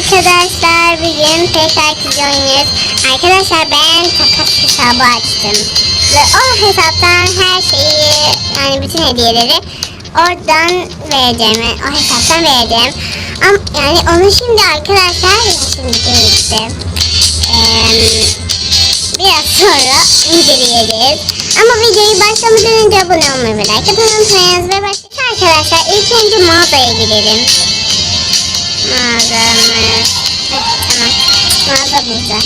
arkadaşlar bugün video oynuyoruz. Arkadaşlar ben takas hesabı açtım. Ve o hesaptan her şeyi yani bütün hediyeleri oradan vereceğim. yani O hesaptan vereceğim. Ama yani onu şimdi arkadaşlar şimdi değil işte. Eee, biraz sonra inceleyeceğiz. Ama videoyu başlamadan önce abone olmayı ve like atmayı unutmayınız. Ve başlayalım. Arkadaşlar ilk önce mağazaya gidelim. Evet, tamam. Burada.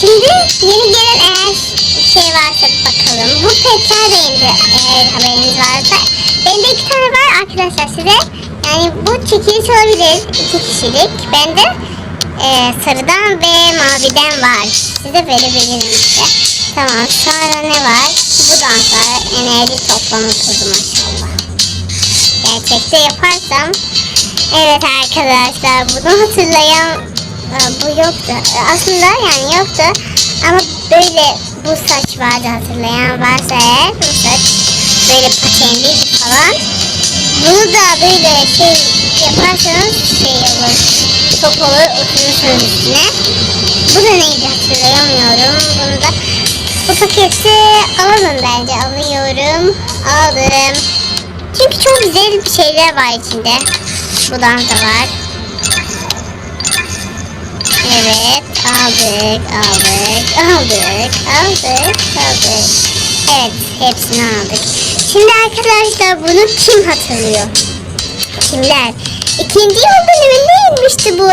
Şimdi yeni gelen eğer şey varsa bakalım. Bu petler beğendi eğer haberiniz varsa. Bende iki tane var arkadaşlar size. Yani bu çekiliş olabilir. iki kişilik. Bende e, sarıdan ve maviden var. Size verebilirim işte. Tamam sonra ne var? Buradan sonra enerji toplama tozu maşallah. Gerçekte yaparsam Evet arkadaşlar bunu hatırlayan e, bu yoktu. E, Aslında yani yoktu ama böyle bu saç vardı hatırlayan varsa eğer bu saç böyle patenliydi falan. Bunu da böyle şey yaparsanız şey olur. Top olur oturursunuz üstüne. Bu da neydi hatırlayamıyorum. Bunu da bu paketi alalım bence alıyorum. Aldım. Çünkü çok güzel bir şeyler var içinde. Buradan da. Evet aldık aldık aldık aldık aldık. Evet hepsini aldık. Şimdi arkadaşlar bunu kim hatırlıyor? Kimler? İkinci yol bölümündeymişti bu.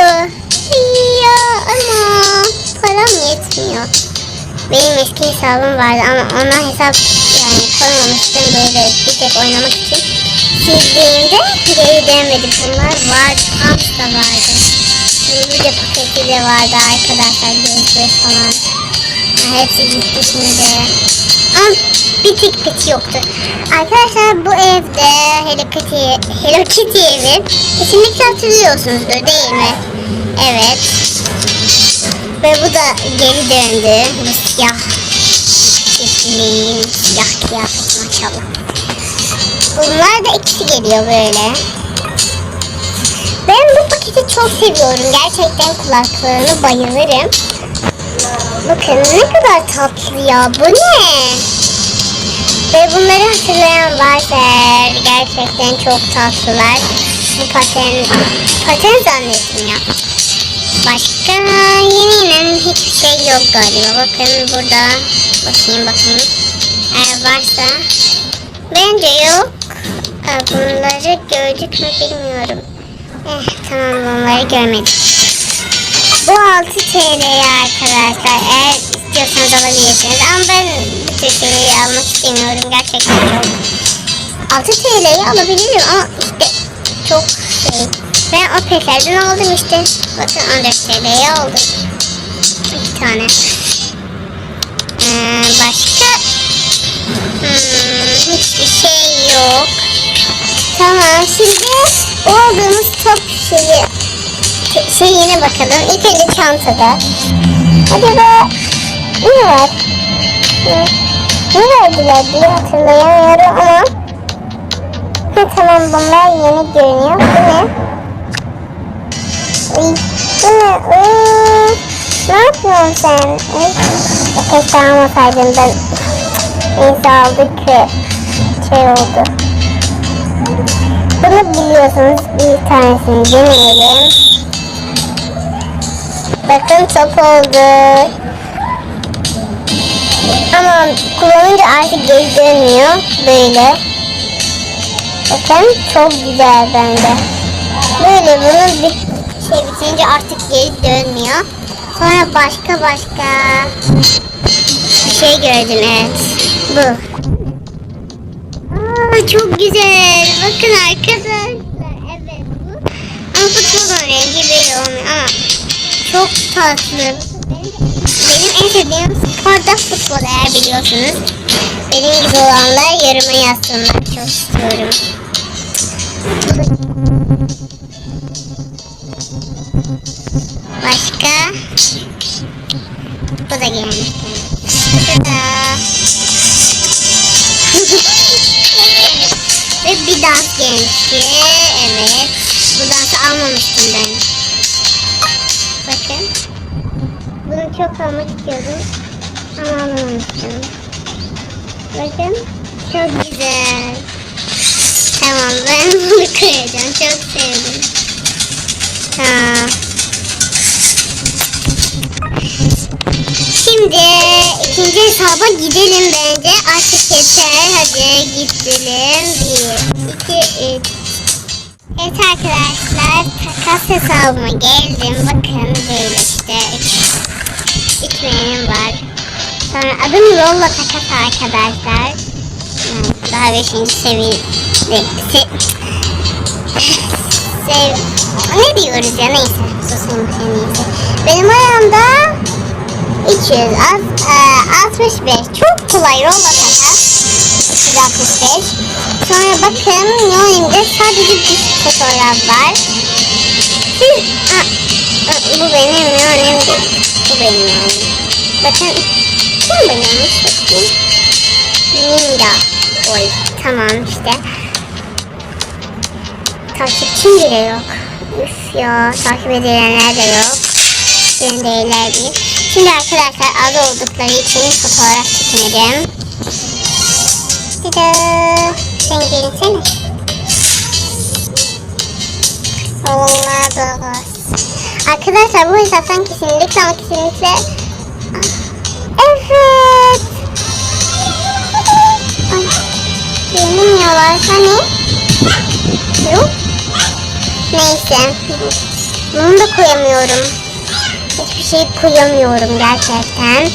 Ya ama param yetmiyor. Benim eski hesabım vardı ama ona hesap yani koymamıştım böyle bir tek oynamak için. Sildiğimde geri dönmedi. Bunlar vardı. Hamsta vardı. Bir de paketi de vardı arkadaşlar. Gözlük falan. Ha, hepsi gitti şimdi. Ama bir tek peti yoktu. Arkadaşlar bu evde Hello Kitty, Hello Kitty evi kesinlikle hatırlıyorsunuzdur değil mi? Evet. Ve bu da geri döndü. Bu siyah çiftliğin siyah kıyafet maşallah. Bunlar da ikisi geliyor böyle. Ben bu paketi çok seviyorum. Gerçekten kulaklarına bayılırım. Bakın ne kadar tatlı ya. Bu ne? Ve bunları hatırlayan varsa gerçekten çok tatlılar. Bu paten, paten zannettim ya. Başka yenilen hiçbir şey yok galiba. Bakın burada. Bakayım bakayım. Eğer varsa. Bence yok. Bunları gördük mü bilmiyorum. Eh, tamam bunları görmedik. Bu 6 TL'ye arkadaşlar. Eğer istiyorsanız alabilirsiniz. Ama ben bu şeyleri almak istemiyorum. Gerçekten çok. 6 TL'ye alabilirim ama işte çok şey. Ben o petlerden aldım işte. Bakın 14 TL'ye aldım. İki tane. Ee, başka Hmm, hiçbir şey yok. Tamam şimdi o aldığımız top şeyi şeyine bakalım. İlk önce çantada. Acaba ne var? Ne, verdiler diye hatırlayamıyorum ama ha, tamam bunlar yeni görünüyor. Bu ne? Uy, bu ne? Ne yapıyorsun sen? Uy, keşke almasaydım ben. Neyse aldık ki şey oldu. Bunu biliyorsunuz bir tanesini deneyelim. Bakın top oldu. Ama kullanınca artık geri dönmüyor. Böyle. Bakın çok güzel bende. Böyle bunu bir şey bitince artık geri dönmüyor. Sonra başka başka bir şey gördüm evet. Bu. Çok güzel. Bakın arkadaşlar. Evet bu. Ama futbolun rengi böyle olmuyor ama çok tatlı. Benim en sevdiğim spor da futbol eğer biliyorsunuz. Benim gibi olanlar yoruma yazsınlar. Çok istiyorum. Başka? Bu da gelmiş. Tada. Ve dans gençti. Evet. Bu dansı almamıştım ben. Bakın. Bunu çok almak istiyordum. Ama alamamıştım. Bakın. Çok güzel. Tamam ben bunu koyacağım. Çok sevdim. Tamam. Şimdi ikinci hesaba gidelim bence. Artık yeter. Hadi gidelim. Bir, iki, üç. Evet arkadaşlar takas hesabıma geldim. Bakın böyle işte üç, menüm var. Sonra adım Rolla Takas arkadaşlar. Daha beşinci seviye se, sev, ne diyoruz ya neyse susayım en iyisi. Benim ayağımda 300 az, e, 65 çok kolay Rolla Takas. 365. Sonra bakın Yonem'de sadece bir fotoğraf var. Siz, Aa, aa, bu benim Yonem değil. Bu benim Yonem. Bakın kim yanlış bakayım. Ninja. Oy tamam işte. Takipçim bile yok. Üf takip edilenler de yok. Benim değiller değil. Şimdi arkadaşlar az oldukları için fotoğraf çekmedim. Dida. Sen gelsene. Olmaz. Arkadaşlar bu hesaptan kesinlikle ama kesinlikle Evet. Ay. Yalarsa ne? Yok. Neyse. Bunu da koyamıyorum. Hiçbir şey koyamıyorum gerçekten.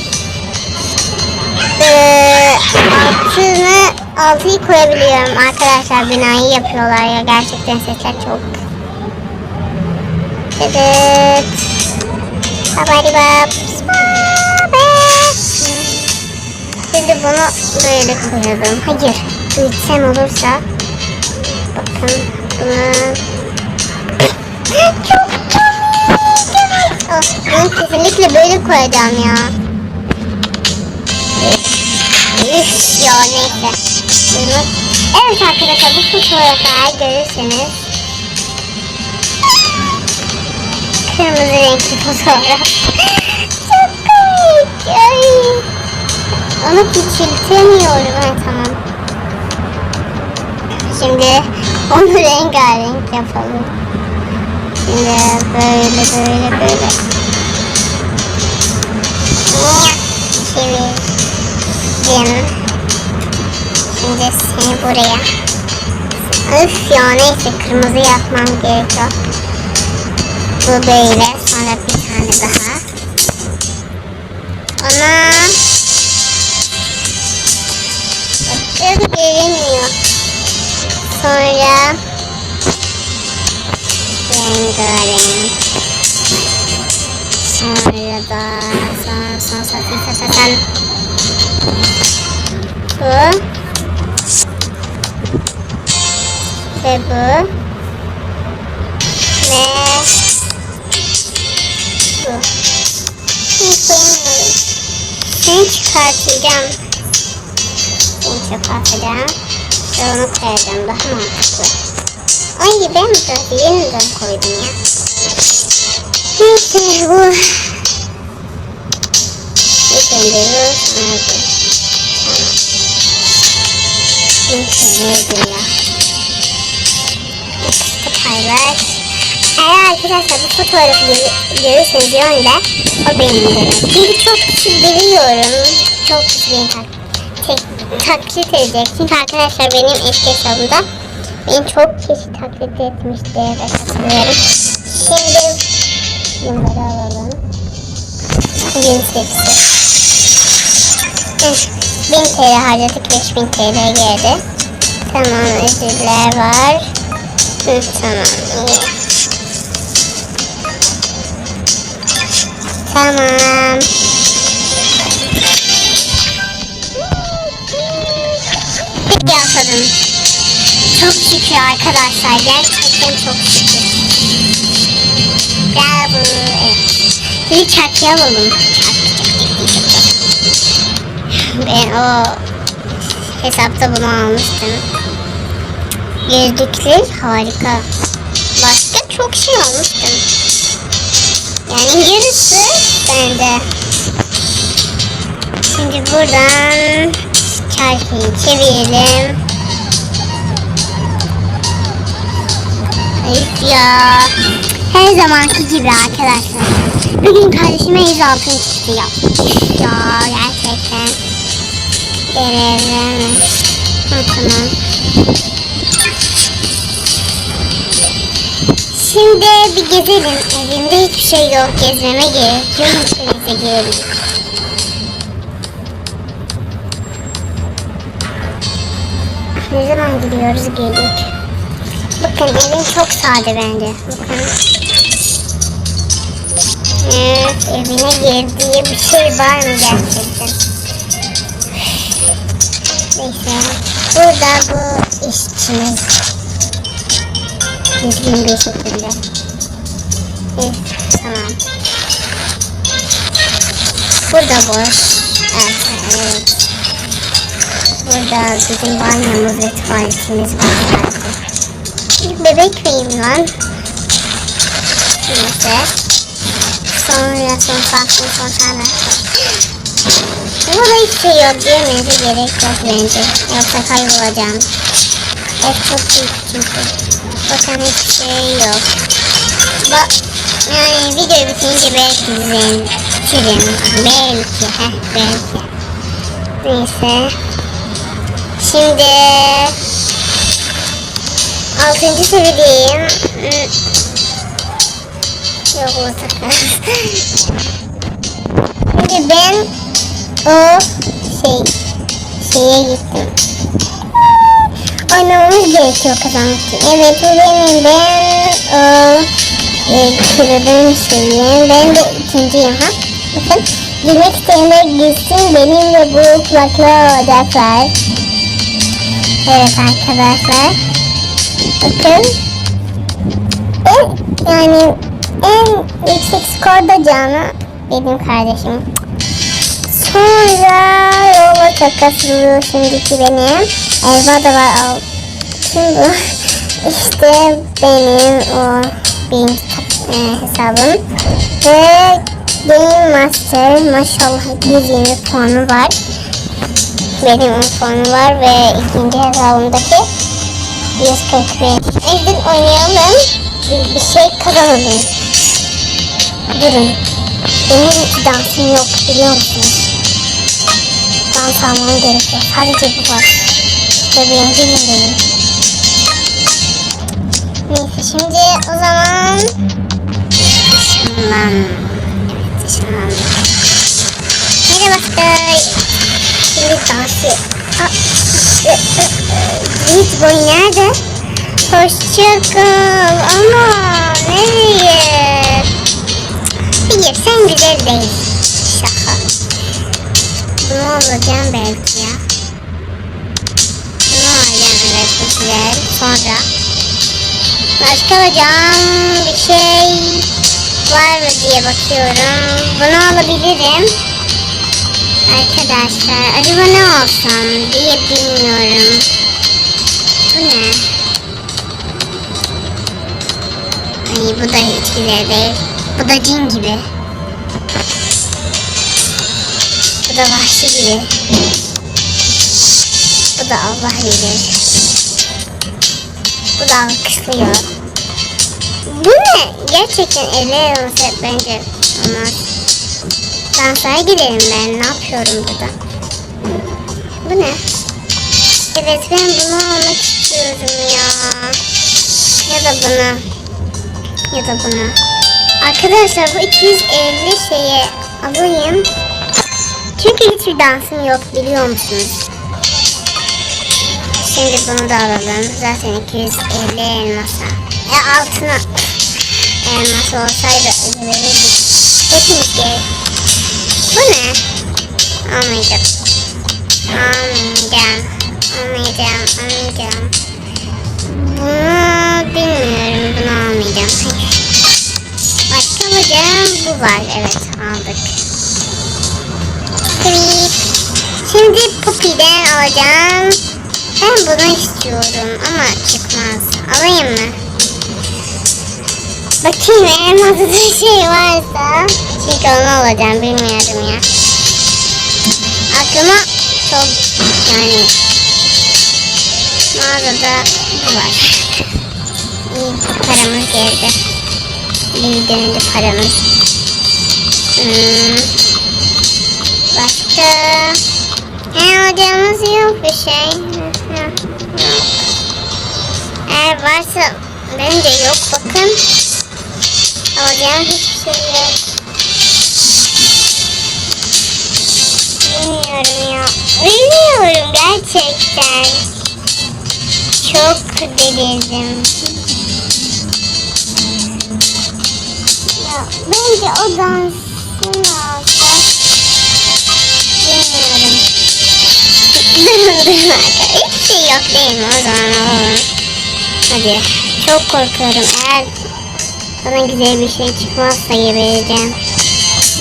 Ee, altını altıyı koyabiliyorum. Arkadaşlar binayı yapıyorlar ya. Gerçekten sesler çok. Evet. Babari bab şimdi bunu böyle koyalım. Hayır. Büyütsem olursa. Bakın. Bunu çok komik bunu kesinlikle böyle koyacağım ya Üf ya neyse. Evet arkadaşlar bu fotoğrafı görürseniz. Kırmızı renkli fotoğraf. Çok komik. Ay. Onu küçültemiyorum. Ha, tamam. Şimdi onu rengarenk yapalım. Şimdi böyle böyle böyle. Çevir. Şimdi seni buraya. Öf ya neyse kırmızı yapmam gerekiyor. Bu böyle sonra bir tane daha. Ana. Bakın görünmüyor. Sonra rengarenk. Sonra da sonra sonra sonra sonra bu ve bu ve bu. Hiç koyamıyorum. Seni çıkartacağım. Seni çıkartacağım. Ve onu koyacağım. Daha mantıklı. Ay ben de yeniden koydum ya. Neyse bu. Bu. Sonra bu. Neydi ya? Highlight. Eğer arkadaşlar bu fotoğrafı gör- görürseniz yönde o benim demek. Çünkü çok biliyorum. Çok kişi beni tak tek- taklit arkadaşlar benim eski hesabımda beni çok kişi taklit etmişti ve katılıyorum. Şimdi bunları alalım. 28. Üf, 1000 TL harcadık 5000 TL geldi. Tamam ödüller var. Tamam. Tamam. Peki yapalım. Çok şükür arkadaşlar. Gerçekten çok şükür. Bravo. Evet. Bir çakya alalım. Çak, çak, çak, çak, çak. Ben o hesapta bunu almıştım. Gözlükler harika. Başka çok şey almıştım. Yani yarısı bende. Şimdi buradan çarpıyı çevirelim. Ayıp. Her zamanki gibi arkadaşlar. Bugün kardeşime 100 altın çıktı ya. Üf ya gerçekten. Gelelim. Tamam. Şimdi bir gezelim. Evimde hiçbir şey yok. Gezmeme gerek yok. Denize girelim. Ne zaman gidiyoruz geldik. Bakın evim çok sade bence. Bakın. Evet, evine girdiği bir şey var mı gerçekten? Neyse. Burada bu işçimiz. Düzgün bir şekilde. Evet, tamam. Burada boş. Evet, evet. Burada bizim banyomuz ve tuvaletimiz var. Bir bebek miyim lan? Neyse. Sonra son farklı son tane. Burada hiçbir şey yok diyemenize gerek yok bence. Yoksa kaybolacağım. Ev çok büyük çünkü. Bakın hiçbir şey yok. Bak yani video bitince belki izleyin. Bitirin. Belki. Heh, belki. Neyse. Şimdi altıncı seviyeyim. Hmm. Yok o. Şimdi ben o şey şeye gittim. Oynamamız gerekiyor kazanmak için. Evet bu benim ben o e, kırıldım şeyim. Ben de ikinciyim ha. Bakın girmek isteyenler gitsin benimle bu kulaklığı olacaklar. Evet arkadaşlar. Bakın. En, yani en yüksek skorda Canı benim kardeşim. Sonra yola takasılıyor şimdiki benim. Elva da var. Al. Kim bu? İşte benim o benim e, hesabım. Ve Game Master maşallah 120 puanı var. Benim 10 puanı var ve ikinci hesabımdaki 141. Evden oynayalım. Bir, bir şey kazanalım. Durun. Benim hiç dansım yok biliyor musunuz? Dans almam gerekiyor. Sadece bu var. Ve birinci gündeyim. Neyse şimdi o zaman Işınlan. Evet ışınlan. Merhaba Stay. Şimdi dansı. Yiğit boy nerede? Hoşçakal. Ama nereye? Hayır sen güzel değil. Şaka. Bunu alacağım belki ya. Bunu alacağım bu güzel. Sonra. Başka alacağım bir şey var mı diye bakıyorum. Bunu alabilirim. Arkadaşlar acaba ne alsam diye bilmiyorum. Bu ne? Ay bu da hiç güzel değil. Bu da cin gibi. Bu da vahşi gibi. Bu da Allah bilir. Bu da alkışlıyor. Bu ne? Gerçekten eller olsa bence olmaz. Dansaya gidelim ben. Ne yapıyorum burada? Bu ne? Evet ben bunu almak istiyorum ya. Ya da bunu. Ya da bunu. Arkadaşlar bu 250 şeye alayım. Çünkü hiçbir dansım yok biliyor musunuz? Şimdi bunu da alalım. Zaten 250 elmasa. E altına elmas olsaydı verirdik. Hepimiz gerek. Bu ne? Almayacağım. Almayacağım. Almayacağım. Almayacağım. Bunu bilmiyorum. Bunu almayacağım. Başka alacağım. Bu var. Evet aldık. Evet. Şimdi Poppy'den alacağım. Ben bunu istiyorum ama çıkmaz. Alayım mı? Bakayım eğer masada şey varsa. Çünkü onu alacağım bilmiyorum ya. Aklıma çok yani mağazada bu var. İyi paramız geldi. İyi döndü paramız. Hmm. Başka ne alacağımız yok bir şey. Eğer varsa bence yok bakın. Alacağım hiçbir şey yok. Bilmiyorum ya. Bilmiyorum gerçekten. Çok delirdim. Ya bence o dansın olsa. Bilmiyorum. Hiçbir şey yok değil mi o zaman? Hadi. Çok korkuyorum. Eğer bana güzel bir şey çıkmazsa gebereceğim.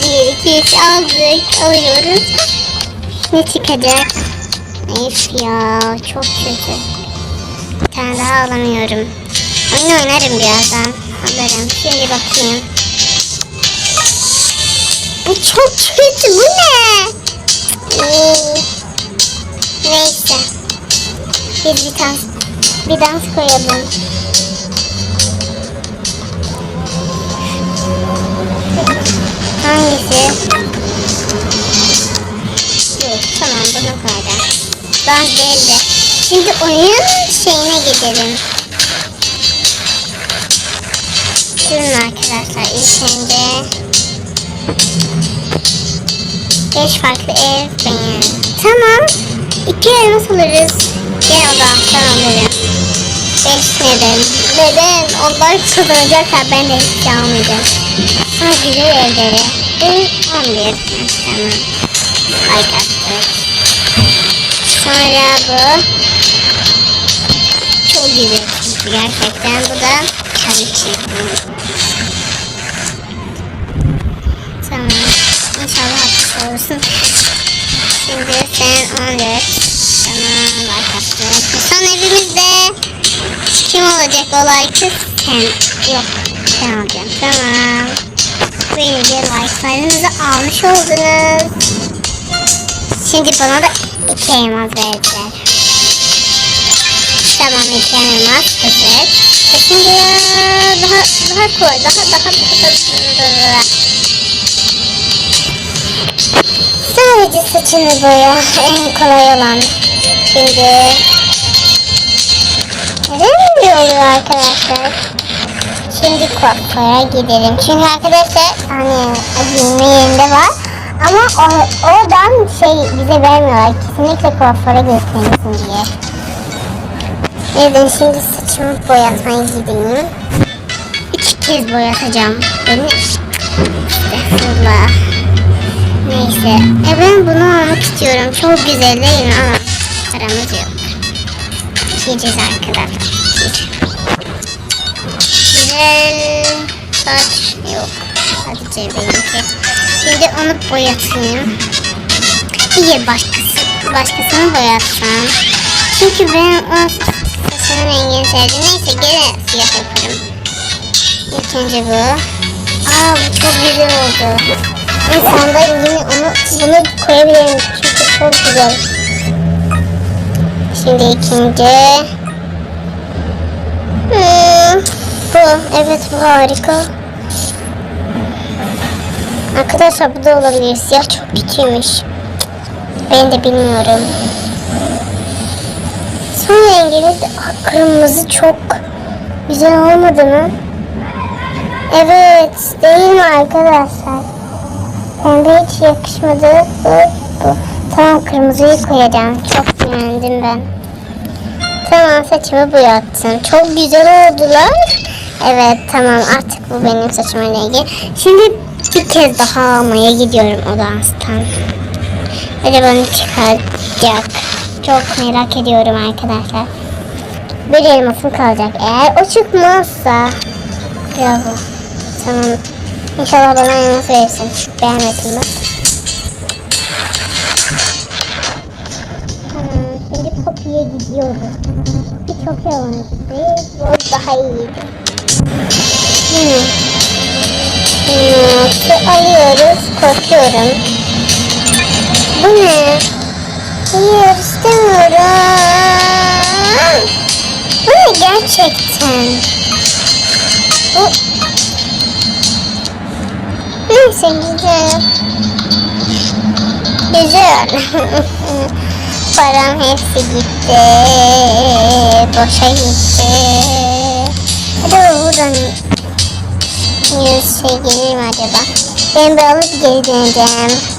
Bir, iki, üç aldık. Alıyoruz. Ne çıkacak? Of ya çok kötü. Bir tane daha alamıyorum. Oyun oynarım birazdan. Alırım. Şimdi bakayım. Bu çok kötü. Bu ne? Oo. Neyse. Biz bir dans, bir dans koyalım. Hangisi? Tamam bunu koyacağım. Dans değil de. Şimdi oyun şeyine gidelim. Durun arkadaşlar ilk önce beş farklı ev beğen. Tamam. İki elmas alırız. Gel o da ben alırım. Beş neden? Neden? Onlar kazanacaklar ben de hiç almayacağım. Ha güzel evleri. Bu on bir. Tamam. Like. Sonra bu. Çok güzel çünkü gerçekten. Bu da karışık. Tamam. İnşallah haklısın olursun. Şimdi sen 14. Tamam attık. Son evimizde kim olacak olay kız? Sen. Yok. Sen alacaksın. Tamam. Böylece like'larınızı almış oldunuz. Şimdi bana da iki elmas verdiler. Tamam iki elmas güzel. E Şimdi daha daha koy daha daha daha Sadece saçını boya en kolay olan. Şimdi böyle oluyor arkadaşlar? Şimdi kuaföre gidelim. Çünkü arkadaşlar hani giyinme yerinde var. Ama o, oradan şey bize vermiyorlar. Kesinlikle kuaföre göstermesin diye. Neden şimdi saçımı boyatmaya gideyim. İki kez boyatacağım. Beni Estağfurullah. Neyse. E ben bunu almak istiyorum. Çok güzel değil mi? Ama paramız yok. Gideceğiz arkadaşlar. Güzel saç yok. Sadece benimki. Şimdi onu boyatayım. İyi başkası, başkasını boyatsam. Çünkü ben o saçının rengini sevdim. Neyse gene siyah yaparım. İlk önce bu. Aa bu çok güzel oldu. İnsanda yine onu bunu koyabilirim çünkü çok güzel. Şimdi ikinci. Hmm, bu evet bu harika. Arkadaşlar bu da olabilir. Siyah çok kötüymüş. Ben de bilmiyorum. Son ah, kırmızı çok güzel olmadı mı? Evet değil mi arkadaşlar? Pembe hiç yakışmadı. Bu, bu. Tamam kırmızıyı koyacağım. Çok beğendim ben. Tamam saçımı boyattım. Çok güzel oldular. Evet tamam artık bu benim saçımın rengi. Şimdi bir kez daha almaya gidiyorum o danstan. Acaba ne çıkacak? Çok merak ediyorum arkadaşlar. Bir elmasım kalacak. Eğer o çıkmazsa Bravo. Tamam. İnşallah bana elmas verirsin. Beğenmedin mi? Tamam. Şimdi Poppy'ye gidiyoruz. Bir çok yalan gitti. Bu daha iyiydi. Hmm. Şu alıyoruz. Korkuyorum. Bu ne? Hayır istemiyorum. Bu ne gerçekten? Bu... Neyse güzel. Güzel. Param hepsi gitti. Boşa gitti. Hadi buradan yüz şey gelir acaba? Ben bir alıp geri döneceğim.